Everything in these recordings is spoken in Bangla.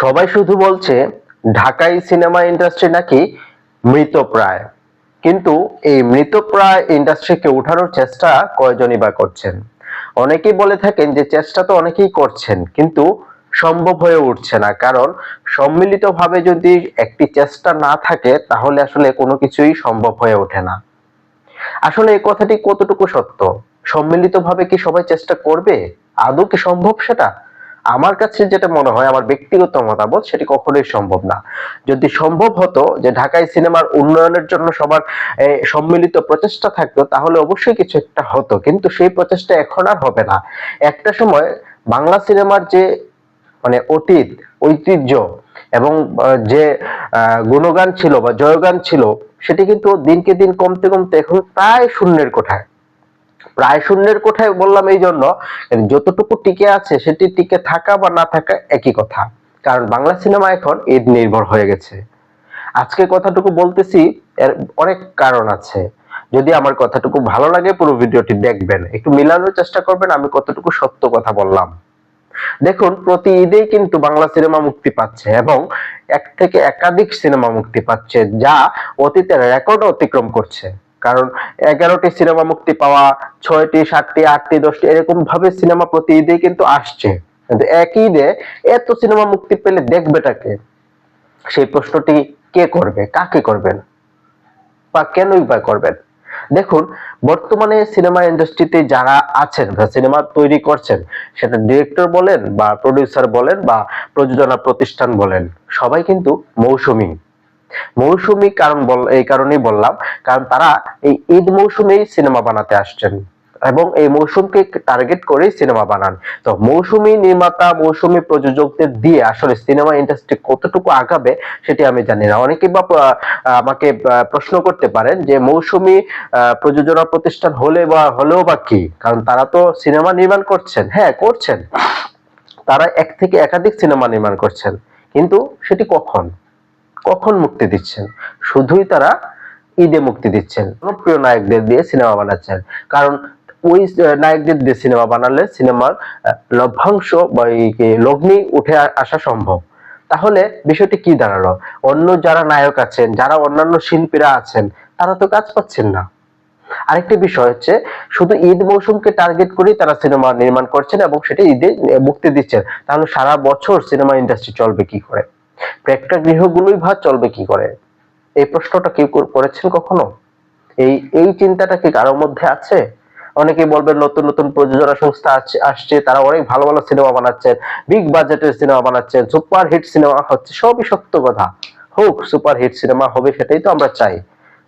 সবাই শুধু বলছে, ঢাকাই সিনেমা ইন্ডাস্ট্রি নাকি মৃতপ্রায়। কিন্তু এই মৃতপ্রায় ইন্ডাস্ট্রিকে উঠানোর চেষ্টা কয়জনই বা করছেন? অনেকেই বলে থাকেন যে চেষ্টা তো অনেকেই করছেন, কিন্তু সম্ভব হয়ে উঠছে না। কারণ সম্মিলিতভাবে যদি একটি চেষ্টা না থাকে, তাহলে আসলে কোনো কিছুই সম্ভব হয়ে ওঠে না। আসলে এই কথাটি কতটুকু সত্য? সম্মিলিতভাবে কি সবাই চেষ্টা করবে? আদৌ কি সম্ভব সেটা? আমার কাছে যেটা মনে হয়, আমার ব্যক্তিগত মতামত, সেটি কখনোই সম্ভব না। যদি সম্ভব হতো যে ঢাকায় সিনেমার উন্নয়নের জন্য সবার সম্মিলিত প্রচেষ্টা থাকতো, তাহলে অবশ্যই কিছু একটা হতো। কিন্তু সেই প্রচেষ্টা এখন আর হবে না। একটা সময় বাংলা সিনেমার যে মানে অতীত, ঐতিহ্য এবং যে গুণগান ছিল বা জয়গান ছিল, সেটি কিন্তু দিনকে দিন কমতে কমতে এখন প্রায় শূন্যের কোঠায়। প্রায় শূন্যের কোঠায় বললাম এই জন্য যতটুকু টিকে আছে সেটি টিকে থাকা বা না থাকা একই কথা। কারণ বাংলা সিনেমা এখন ঈদ নির্ভর হয়ে গেছে। আজকে কথাটুকু বলতেছি, এর অনেক কারণ আছে। যদি আমার কথাটুকু ভালো লাগে, পুরো ভিডিওটি দেখবেন। একটু মিলানোর চেষ্টা করবেন, আমি কতটুকু সত্য কথা বললাম। দেখুন, প্রতি ঈদেই কিন্তু বাংলা সিনেমা মুক্তি পাচ্ছে এবং এক থেকে একাধিক সিনেমা মুক্তি পাচ্ছে, যা অতীতের রেকর্ড অতিক্রম করছে। কারণ এগারোটি সিনেমা মুক্তি পাওয়া, ছয়টি, সাতটি, আটটি, দশটি এরকম ভাবে সিনেমা প্রতি ঈদেই কিন্তু আসছে। একই ঈদে এত সিনেমা মুক্তি পেলে দেখবেটাকে সেই প্রশ্নটি কে করবে? কাকে করবেন? বা কেনই বা করবেন? দেখুন, বর্তমানে সিনেমা ইন্ডাস্ট্রিতে যারা আছেন, বা সিনেমা তৈরি করছেন, সেটা ডিরেক্টর বলেন বা প্রডিউসার বলেন বা প্রযোজনা প্রতিষ্ঠান বলেন, সবাই কিন্তু মৌসুমী। মৌসুমী কারণ এই কারণেই বললাম, কারণ তারা এই ঈদ মৌসুমেই সিনেমা বানাতে আসছেন এবং এই মৌসুমকে টার্গেট করেই সিনেমা বানান। তো মৌসুমী নির্মাতা, মৌসুমী প্রযোজকদের দিয়ে আসলে সিনেমা ইন্ডাস্ট্রি কতটুকু আগাবে সেটি আমি জানি না। অনেকে বা আমাকে প্রশ্ন করতে পারেন যে মৌসুমী প্রযোজনা প্রতিষ্ঠান হলে বা, হলেও বা কি? কারণ তারা তো সিনেমা নির্মাণ করছেন। হ্যাঁ করছেন। তারা এক থেকে একাধিক সিনেমা নির্মাণ করছেন। কিন্তু সেটি কখন? কখন মুক্তি দিচ্ছেন? শুধুই তারা ঈদে মুক্তি দিচ্ছেন। জনপ্রিয় নায়কদের দিয়ে সিনেমা বানাচ্ছেন। কারণ ওই নায়কদের দিয়ে সিনেমা বানালে সিনেমার লভ্যাংশ বা লগ্নি উঠে আসা সম্ভব। তাহলে বিষয়টি কি দাঁড়াল? অন্য যারা নায়ক আছেন, যারা অন্যান্য শিল্পীরা আছেন, তারা তো কাজ পাচ্ছেন না। আরেকটি বিষয় হচ্ছে, শুধু ঈদ মৌসুমকে টার্গেট করেই তারা সিনেমা নির্মাণ করছেন এবং সেটা ঈদে মুক্তি দিচ্ছেন। তাহলে সারা বছর সিনেমা ইন্ডাস্ট্রি চলবে কি করে? প্রেক্ষাগৃহগুলোই বা চলবে কি করে? এই প্রশ্নটা কেউ করেছেন কখনো? এই এই চিন্তাটা কি কারোর মধ্যে আছে? অনেকে বলবেন নতুন নতুন প্রযোজনা সংস্থা আছে- আসছে, তারা অনেক ভালো ভালো সিনেমা বানাচ্ছেন বিগ বাজেটের সিনেমা বানাচ্ছেন সুপার হিট সিনেমা হচ্ছে, সবই সত্য কথা। হোক সুপার হিট সিনেমা হবে সেটাই তো আমরা চাই।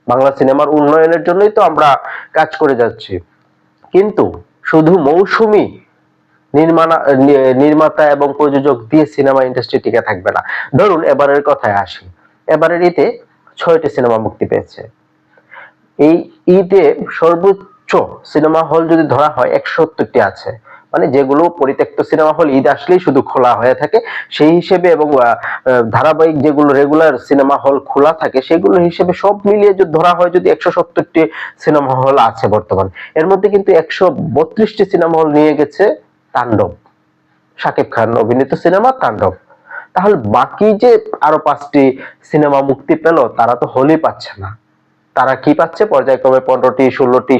বাংলা সিনেমার উন্নয়নের জন্যই তো আমরা কাজ করে যাচ্ছি। কিন্তু শুধু মৌসুমী নির্মাণা নির্মাতা এবং প্রযোজক দিয়ে সিনেমা ইন্ডাস্ট্রি টিকে থাকবে না। ধরুন, এবারের কথায় আসি। এবারের ঈদে ছয়টি সিনেমা মুক্তি পেয়েছে। এই ঈদে সর্বোচ্চ সিনেমা হল যদি ধরা হয়, একশো একসত্তরটি আছে। মানে যেগুলো পরিত্যক্ত সিনেমা হল, ঈদ আসলেই শুধু খোলা হয়ে থাকে। সেই হিসেবে এবং ধারাবাহিক যেগুলো রেগুলার সিনেমা হল খোলা থাকে, সেগুলো হিসেবে সব মিলিয়ে যদি ধরা হয়, যদি একশো সত্তরটি সিনেমা হল আছে বর্তমান। এর মধ্যে কিন্তু একশো বত্রিশটি সিনেমা হল নিয়ে গেছে। তাণ্ডব। শাকিব খান অভিনীত সিনেমা তাণ্ডব। তাহলে বাকি যে আরও পাঁচটি সিনেমা মুক্তি পেল, তারা তো হলই পাচ্ছে না। তারা কি পাচ্ছে? পর্যায়ক্রমে পনেরোটি, ষোলোটি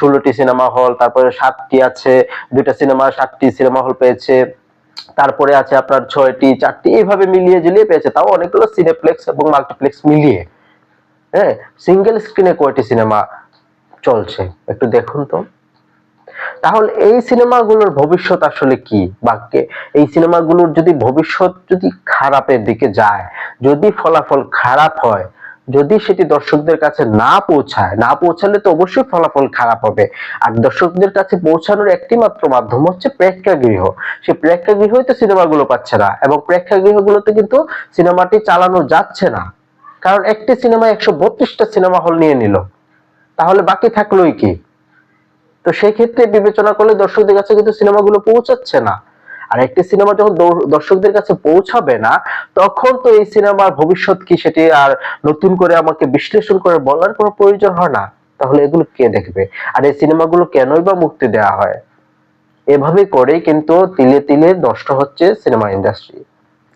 ষোলোটি সিনেমা হল, তারপরে সাতটি আছে, দুইটা সিনেমা, সাতটি সিনেমা হল পেয়েছে। তারপরে আছে আপনার ছয়টি, চারটি, এইভাবে মিলিয়ে ঝুলিয়ে পেয়েছে। তাও অনেকগুলো সিনেপ্লেক্স এবং মাল্টিপ্লেক্স মিলিয়ে। হ্যাঁ সিঙ্গেল স্ক্রিনে কয়টি সিনেমা চলছে? একটু দেখুন তো। তাহলে এই সিনেমাগুলোর ভবিষ্যৎ আসলে কি বা কে- এই সিনেমাগুলোর যদি ভবিষ্যৎ যদি খারাপের দিকে যায়, যদি ফলাফল খারাপ হয়, যদি সেটি দর্শকদের কাছে না পৌঁছায়, না পৌঁছালে তো অবশ্যই ফলাফল খারাপ হবে। আর দর্শকদের কাছে পৌঁছানোর একটি মাত্র মাধ্যম হচ্ছে প্রেক্ষাগৃহ। সেই প্রেক্ষাগৃহই তো সিনেমাগুলো পাচ্ছে না এবং প্রেক্ষাগৃহগুলোতে কিন্তু সিনেমাটি চালানো যাচ্ছে না। কারণ একটি সিনেমা একশো বত্রিশটা সিনেমা হল নিয়ে নিল। তাহলে বাকি থাকলোই কি? তো সেই ক্ষেত্রে বিবেচনা করলে দর্শকদের কাছে কিন্তু সিনেমাগুলো পৌঁছাচ্ছে না। আর একটি সিনেমা যখন দর্শকদের কাছে পৌঁছাবে না, তখন তো এই সিনেমার ভবিষ্যৎ কি সেটি আর নতুন করে আমাকে বিশ্লেষণ করে বলার কোনো প্রয়োজন হয় না। তাহলে এগুলো কে দেখবে? আর এই সিনেমাগুলো কেনই বা মুক্তি দেওয়া হয়? এভাবে করেই কিন্তু তিলে তিলে নষ্ট হচ্ছে সিনেমা ইন্ডাস্ট্রি।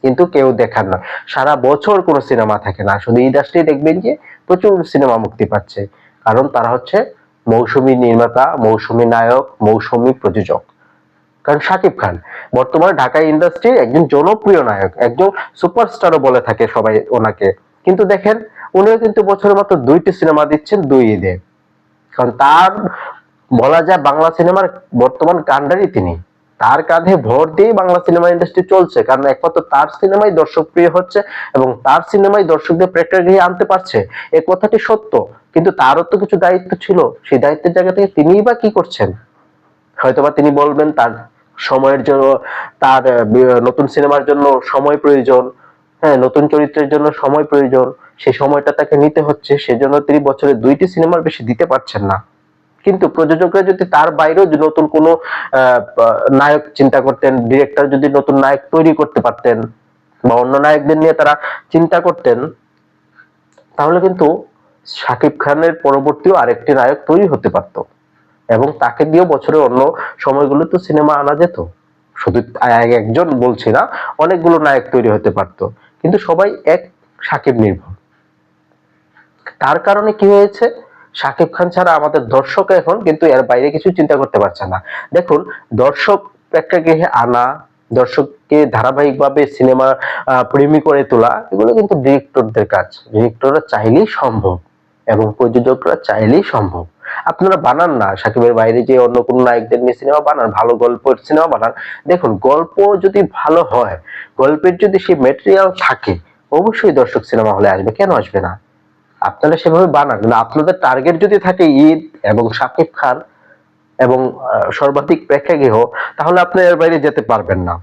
কিন্তু কেউ দেখার না। সারা বছর কোনো সিনেমা থাকে না। শুধু আসলেই দেখবেন যে প্রচুর সিনেমা মুক্তি পাচ্ছে। কারণ তারা হচ্ছে মৌসুমী নির্মাতা, মৌসুমী নায়ক, মৌসুমী প্রযোজক। কারণ সাকিব খান, বর্তমানে ঢাকা ইন্ডাস্ট্রির একজন জনপ্রিয় নায়ক, একজন সুপারস্টারও বলে থাকে সবাই ওনাকে। কিন্তু দেখেন, উনিও কিন্তু বছরের মাত্র দুইটি সিনেমা দিচ্ছেন দুই ঈদে। কারণ তার বলা যায় বাংলা সিনেমার বর্তমান কাণ্ডারই তিনি। তার কাঁধে ভর দিয়ে বাংলা সিনেমা ইন্ডাস্ট্রি চলছে, কারণ একমাত্র তার সিনেমাই দর্শক প্রিয় হচ্ছে এবং তার সিনেমাই দর্শকদের প্রেক্ষাগৃহে আনতে পারছে। এ কথাটি সত্য, কিন্তু তারও তো কিছু দায়িত্ব ছিল। সেই দায়িত্বের জায়গা থেকে তিনিই বা কি করছেন? হয়তোবা তিনি বলবেন তার সময়ের জন্য, তার নতুন সিনেমার জন্য সময় প্রয়োজন হ্যাঁ নতুন চরিত্রের জন্য সময় প্রয়োজন সেই সময়টা তাকে নিতে হচ্ছে, সেজন্য তিনি বছরে দুইটি সিনেমার বেশি দিতে পারছেন না। কিন্তু প্রযোজকরা যদি তার বাইরেও নতুন কোনো নায়ক চিন্তা করতেন ডিরেক্টর যদি নতুন নায়ক তৈরি করতে পারতেন বা অন্য নায়কদের নিয়ে তারা চিন্তা করতেন, তাহলে কিন্তু শাকিব খানের পরবর্তীও আরেকটি নায়ক তৈরি হতে পারতো। এবং তাকে দিয়েও বছরের অন্য সময়গুলো তো সিনেমা আনা যেত। শুধু একজন বলছি না, অনেকগুলো নায়ক তৈরি হতে পারতো। কিন্তু সবাই এক সাকিব নির্ভর। তার কারণে কি হয়েছে? সাকিব খান ছাড়া আমাদের দর্শক এখন কিন্তু এর বাইরে কিছু চিন্তা করতে পারছে না। দেখুন, দর্শক প্রেক্ষাগৃহে আনা, দর্শককে ধারাবাহিকভাবে সিনেমা প্রেমী করে তোলা, এগুলো কিন্তু ডিরেক্টরদের কাজ। ডিরেক্টররা চাইলেই সম্ভব এবং প্রযোজকরা চাইলেই সম্ভব। আপনারা বানান না সাকিবের বাইরে যে অন্য কোনো নায়কদের নিয়ে সিনেমা বানান, ভালো গল্পের সিনেমা বানান। দেখুন, গল্প যদি ভালো হয়, গল্পের যদি সেই মেটেরিয়াল থাকে, অবশ্যই দর্শক সিনেমা হলে আসবে। কেন আসবে না? আপনারা সেভাবে বানান। কিন্তু আপনাদের টার্গেট যদি থাকে ঈদ এবং শাকিব খান এবং সর্বাধিক প্রেক্ষাগৃহ, তাহলে আপনি এর বাইরে যেতে পারবেন না।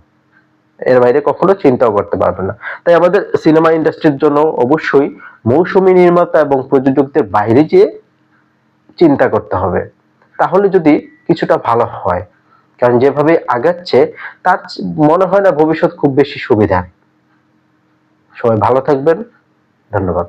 এর বাইরে কখনো চিন্তাও করতে পারবেন না। তাই আমাদের সিনেমা ইন্ডাস্ট্রির জন্য অবশ্যই মৌসুমী নির্মাতা এবং প্রযোজকদের বাইরে যেয়ে চিন্তা করতে হবে। তাহলে যদি কিছুটা ভালো হয়, কারণ যেভাবে আগাচ্ছে, তার মনে হয় না ভবিষ্যৎ খুব বেশি সুবিধার। সবাই ভালো থাকবেন। ধন্যবাদ।